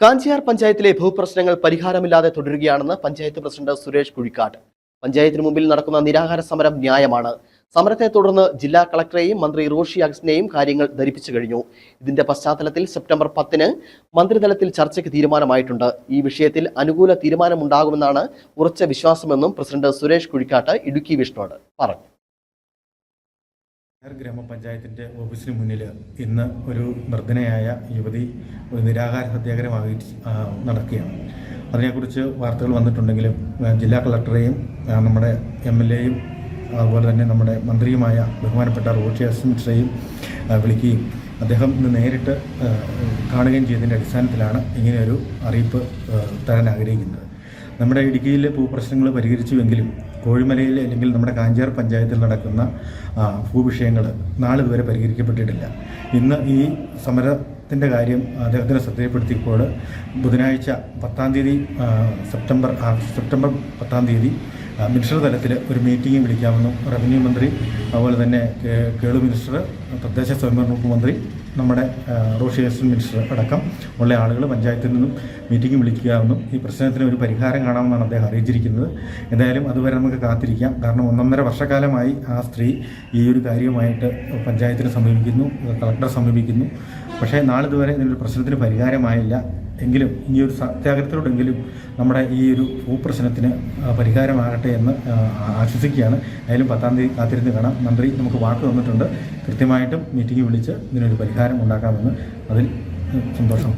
കാഞ്ചിയാർ പഞ്ചായത്തിലെ ഭൂപ്രശ്നങ്ങൾ പരിഹാരമില്ലാതെ തുടരുകയാണെന്ന് പഞ്ചായത്ത് പ്രസിഡന്റ് സുരേഷ് കുഴിക്കാട്ട് പഞ്ചായത്തിന് മുമ്പിൽ നടക്കുന്ന നിരാഹാര സമരം ന്യായമാണ്. സമരത്തെ തുടർന്ന് ജില്ലാ കളക്ടറേയും മന്ത്രി റോഷി അഗസ്റ്റിനെയും കാര്യങ്ങൾ ധരിപ്പിച്ചു കഴിഞ്ഞു. ഇതിന്റെ പശ്ചാത്തലത്തിൽ സെപ്റ്റംബർ പത്തിന് മന്ത്രിതലത്തിൽ ചർച്ചയ്ക്ക് തീരുമാനമായിട്ടുണ്ട്. ഈ വിഷയത്തിൽ അനുകൂല തീരുമാനമുണ്ടാകുമെന്നാണ് ഉറച്ച വിശ്വാസമെന്നും പ്രസിഡന്റ് സുരേഷ് കുഴിക്കാട്ട് ഇടുക്കി വിഷ്ണുവോട് പറഞ്ഞു. ഗ്രാമപഞ്ചായത്തിന്റെ ഓഫീസിന് മുന്നിൽ ഇന്ന് ഒരു നിർദ്ധനയായ യുവതി ഒരു നിരാഹാര സത്യാഗ്രഹമായി നടക്കുകയാണ്. അതിനെക്കുറിച്ച് വാർത്തകൾ വന്നിട്ടുണ്ടെങ്കിലും ജില്ലാ കളക്ടറെയും നമ്മുടെ എം എൽ എയും അതുപോലെ തന്നെ നമ്മുടെ മന്ത്രിയുമായ ബഹുമാനപ്പെട്ട റോഷി അസ്മിത്രയും വിളിക്കുകയും അദ്ദേഹം ഇന്ന് നേരിട്ട് കാണുകയും ചെയ്തതിന്റെ അടിസ്ഥാനത്തിലാണ് ഇങ്ങനെയൊരു അറിയിപ്പ് തരാൻ ആഗ്രഹിക്കുന്നത്. നമ്മുടെ ഇടുക്കിയിലെ ഭൂപ്രശ്നങ്ങൾ പരിഹരിച്ചുവെങ്കിലും കോഴിമലയിൽ അല്ലെങ്കിൽ നമ്മുടെ കാഞ്ചാർ പഞ്ചായത്തിൽ നടക്കുന്ന ഭൂവിഷയങ്ങൾ ഭൂവിഷയങ്ങൾ നാളിതുവരെ പരിഹരിക്കപ്പെട്ടിട്ടില്ല. ഇന്ന് ഈ സമരത്തിന്റെ കാര്യം അദ്ദേഹത്തിന് ശ്രദ്ധയപ്പെടുത്തിയപ്പോൾ ബുധനാഴ്ച പത്താം തീയതി സെപ്റ്റംബർ സെപ്റ്റംബർ പത്താം തീയതി മിനിസ്റ്റർ തലത്തിൽ ഒരു മീറ്റിംഗ് വിളിക്കാമെന്നും റവന്യൂ മന്ത്രി അതുപോലെ തന്നെ കേളു മിനിസ്റ്റർ തദ്ദേശ സ്വയംഭരണ വകുപ്പ് മന്ത്രി നമ്മുടെ റോഷിയസ് മിനിസ്റ്റർ അടക്കം ഉള്ള ആളുകൾ പഞ്ചായത്തിൽ നിന്നും മീറ്റിംഗ് വിളിക്കാമെന്നും ഈ പ്രശ്നത്തിന് ഒരു പരിഹാരം കാണാമെന്നാണ് അദ്ദേഹം അറിയിച്ചിരിക്കുന്നത്. എന്തായാലും അതുവരെ നമുക്ക് കാത്തിരിക്കാം. കാരണം ഒന്നൊന്നര വർഷക്കാലമായി ആ സ്ത്രീ ഈ ഒരു കാര്യമായിട്ട് പഞ്ചായത്തിനെ സമീപിക്കുന്നു കളക്ടറെ സമീപിക്കുന്നു. പക്ഷേ നാളിതുവരെ ഇതിനൊരു പ്രശ്നത്തിന് പരിഹാരമായില്ല. എങ്കിലും ഈ ഒരു സത്യാഗ്രഹത്തിലൂടെങ്കിലും നമ്മുടെ ഈ ഒരു ഭൂപ്രശ്നത്തിന് പരിഹാരമാകട്ടെ എന്ന് ആശ്വസിക്കുകയാണ് അതിലും പത്താം തീയതി കാത്തിരുന്ന് കാണാം. മന്ത്രി നമുക്ക് വാക്ക് തന്നിട്ടുണ്ട്. കൃത്യമായിട്ടും മീറ്റിംഗ് വിളിച്ച് ഇതിനൊരു പരിഹാരം ഉണ്ടാക്കാമെന്ന് അതിൽ സന്തോഷം.